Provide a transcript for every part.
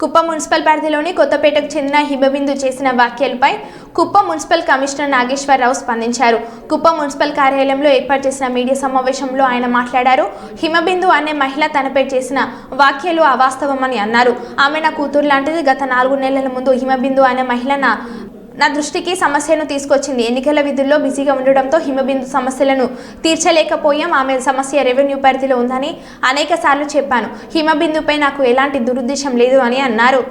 Kuppam municipal పరిధిలోని కొత్తపేటకు చెందిన హిమబిందు చేసిన వ్యాఖ్యలపై కుప్పం మున్సిపల్ కమిషనర్ నాగేశ్వరరావు స్పందించారు. కుప్పం మున్సిపల్ కార్యాలయంలో ఏర్పాటు చేసిన మీడియా సమావేశంలో ఆయన మాట్లాడారు. హిమబిందు అనే మహిళ తనపై చేసిన వ్యాఖ్యలు అవాస్తవమని అన్నారు. ఆమె నా కూతురు లాంటిది గత నాలుగు నెలల ముందు హిమబిందు అనే మహిళ నా నా దృష్టికి సమస్యను తీసుకొచ్చింది. ఎన్నికల విధుల్లో బిజీగా ఉండడంతో హిమబిందు సమస్యలను తీర్చలేకపోయాం. ఆమె సమస్య రెవెన్యూ పరిధిలో ఉందని అనేక సార్లు చెప్పాను. హిమబిందుపై నాకు ఎలాంటి దురుద్దేశం లేదు అని అన్నారు.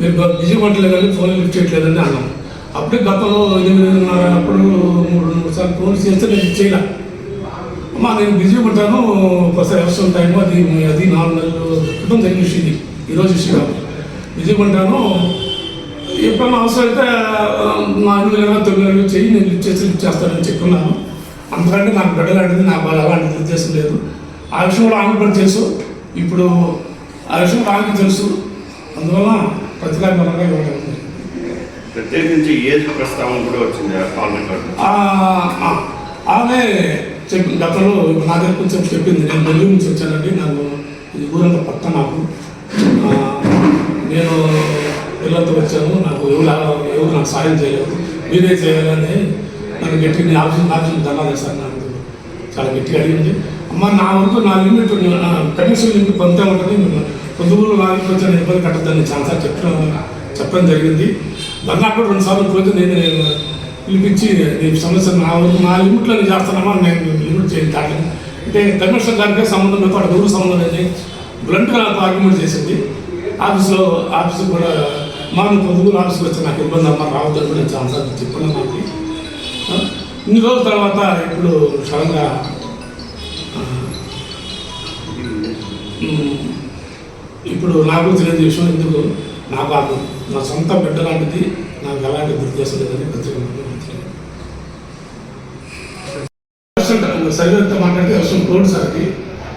మీరు గ- బిజీ ఫోన్ లిఫ్ట్ చేయట్లేదని అన్నాం. అప్పుడే గతంలో ఎనిమిదిన్నర అప్పుడు మూడు మూడు సార్లు ఫోన్ చేస్తే నేను చేయలే. అమ్మా నేను బిజీ ఉంటాను. ఒకసారి అవసరం టైం అది అది నాలుగు నెలలు క్రితం జరిగిన విషయం ఇది. ఈరోజు విషయం కాదు. ఉంటాను ఎప్పుడన్నా అవసరం అయితే ఆ, నా ఎనిమిది నెలలు తొమ్మిది నెలలు చెయ్యి నేను లిఫ్ట్ చేసి లిఫ్ట్ చేస్తానని చెప్పుకున్నాను. అంతకంటే నాకు బిడ్డ లాంటిది నాకు వాళ్ళ అలాంటి ఉద్దేశం లేదు. ఆ విషయం కూడా ఆమె కూడా తెలుసు. ఇప్పుడు ఆ విషయం కూడా ఆమెకి తెలుసు. అందువల్ల ప్రతికారపరంగా ఇవ్వడం ప్రత్యేకించి ఏజ్ ప్రస్తావన కూడా వచ్చింది ఆమె చెప్పి గతంలో నా దగ్గర కొంచెం చెప్పింది. నేను నెల్లూరు నుంచి వచ్చానండి. నాకు ఇది ఊరంతా పక్క నాకు. నేను పిల్లలతో వచ్చాను. నాకు ఎవరు ఎవరు నాకు సాయం చేయలేదు. మీరే చేయాలని నన్ను గట్టిగా ఆప్షన్ ఆప్షన్ ఆఫీస్ ధర్నా చేశాను నాకు చాలా గట్టిగా అడిగింది. అమ్మ నా వరకు నా లిమిట్ కనీసం లిమిట్ కొంత ఉంటుంది. పొద్దుగురు నాలుగు వచ్చి వచ్చిన ఇబ్బంది కట్టద్దని చాలాసార్లు చెప్పడం చెప్పడం జరిగింది. ధర్నా కూడా రెండు సార్లు పోతే నేను పిలిపించి నేను సమస్య నా వరకు నా లిమిట్లో నేను చేస్తానమ్మా నేను లిమిట్ చేయండి కాదు అంటే కమిషనర్ గారికి సంబంధం లేదు అక్కడ ఎవరు సంబంధం లేదు. బ్లంట్గా నాకు ఆర్గ్యుమెంట్ చేసింది. ఆఫీస్లో ఆఫీస్ కూడా మా నువ్వు ఆఫీస్కి వచ్చి నాకు ఇబ్బంది అమ్మ రావద్దని కూడా నేను చాలా చెప్పాను నాకు ఇన్ని రోజుల తర్వాత ఇప్పుడు సడన్గా ఇప్పుడు నాకు తెలియని విషయం ఎందుకు? నాకు అది నా సొంత బిడ్డ లాంటిది నాకు ఎలాంటి దుర్దేశం లేదని ప్రత్యేకంగా సరిగ్గా మాట్లాడితే వస్తుంది రోడ్డు సార్కి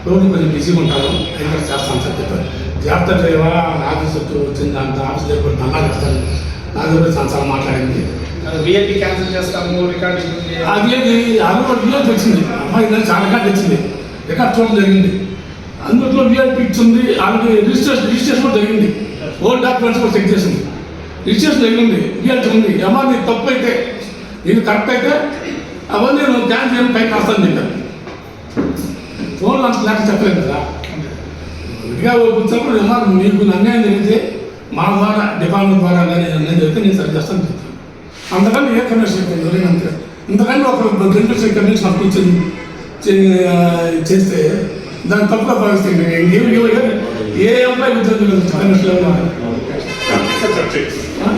రోడ్డు కొంచెం బిజీగా ఉంటాను అయినా చేస్తాను సార్ చెప్పారు జాగ్రత్త డ్రైవర్ ఆఫీస్ వచ్చింది? అంత ఆఫీస్ దగ్గర దండా చేస్తాను నా దగ్గర చాలా చాలా మాట్లాడింది. విఐపి క్యాన్సిల్ చేస్తాము. అది అందులో విఐపి వచ్చింది. అమ్మాయి దాన్ని చాలా రికార్డ్ వచ్చింది. రికార్డ్ చూడడం జరిగింది. అందులో విఐపి ఇచ్చింది. ఆల్రెడీ రిజిస్ట్రేషన్ రిజిస్ట్రేషన్ కూడా జరిగింది. ఓల్డ్ డాక్యుమెంట్స్ కూడా చెక్ చేసింది. రిజిస్ట్రేషన్ జరిగింది. విఐపి ఉంది. అమ్మా నీకు తప్పు అయితే నీకు కరెక్ట్ అయితే అవన్నీ నేను క్యాన్ చేయడం పైకి రాస్తాను చెప్పాను ఫోన్లో అంత లేక చెప్పలేదు కదా. విడిగా వచ్చినప్పుడు అమ్మా మీకు అన్యాయం జరిగితే మా ద్వారా డిపార్ట్మెంట్ ద్వారా కానీ అన్యాయం జరిగితే నేను సరి చేస్తాను చెప్తాను అంతకంటే ఏ కమిషన్ ఎవరైనా అంతే. ఇంతకన్నా ఒక రెండు కమిషన్ నుంచి ఇచ్చింది చేస్తే దాన్ని తప్పుగా భావిస్తుంది ఏ ఎంప్లాయీ ఉద్యోగులు కమిషన్